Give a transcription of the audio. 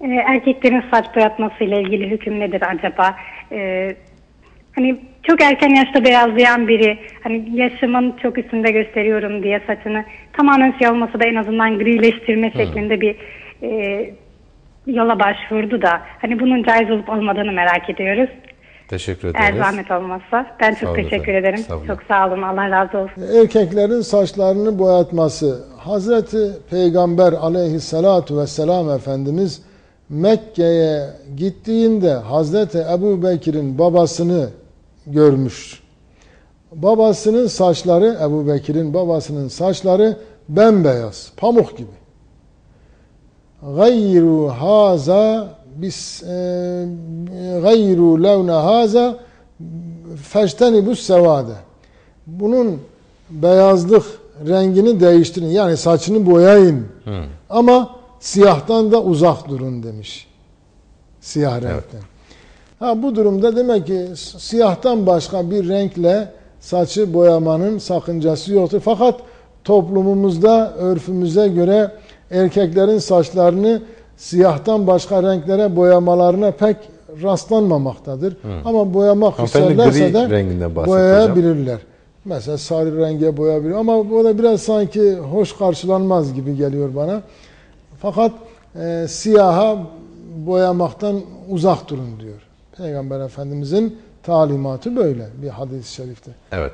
erkeklerin saç boyatması ile ilgili hüküm nedir acaba? E, hani çok erken yaşta beyazlayan biri, hani yaşımın çok üstünde gösteriyorum diye saçını tamamen siyah olmasa da en azından grileştirme şeklinde bir e, yola başvurdu da hani bunun caiz olup olmadığını merak ediyoruz. Teşekkür ederiz. Eğer zahmet olmazsa. Ben çok teşekkür efendim. ederim. Sağ olun. Çok sağ olun. Allah razı olsun. Erkeklerin saçlarını boyatması. Hazreti Peygamber aleyhissalatu vesselam Efendimiz Mekke'ye gittiğinde Hazreti Ebu Bekir'in babasını görmüş. Babasının saçları, Ebu Bekir'in babasının saçları bembeyaz, pamuk gibi. Gayru haza bis e, gayru levne haza feştenibus sevade. Bunun beyazlık rengini değiştirin. Yani saçını boyayın. Ama siyahtan da uzak durun demiş. Siyah renkten. Ha bu durumda demek ki siyahtan başka bir renkle saçı boyamanın sakıncası yoktur. Fakat toplumumuzda örfümüze göre erkeklerin saçlarını siyahtan başka renklere boyamalarına pek rastlanmamaktadır. Ama boyamak isterlerse de boyayabilirler. Mesela sarı renge boyayabilir ama bu da biraz sanki hoş karşılanmaz gibi geliyor bana. Fakat e, siyaha boyamaktan uzak durun diyor. Peygamber Efendimizin talimatı böyle bir hadis-i şerifte. Evet.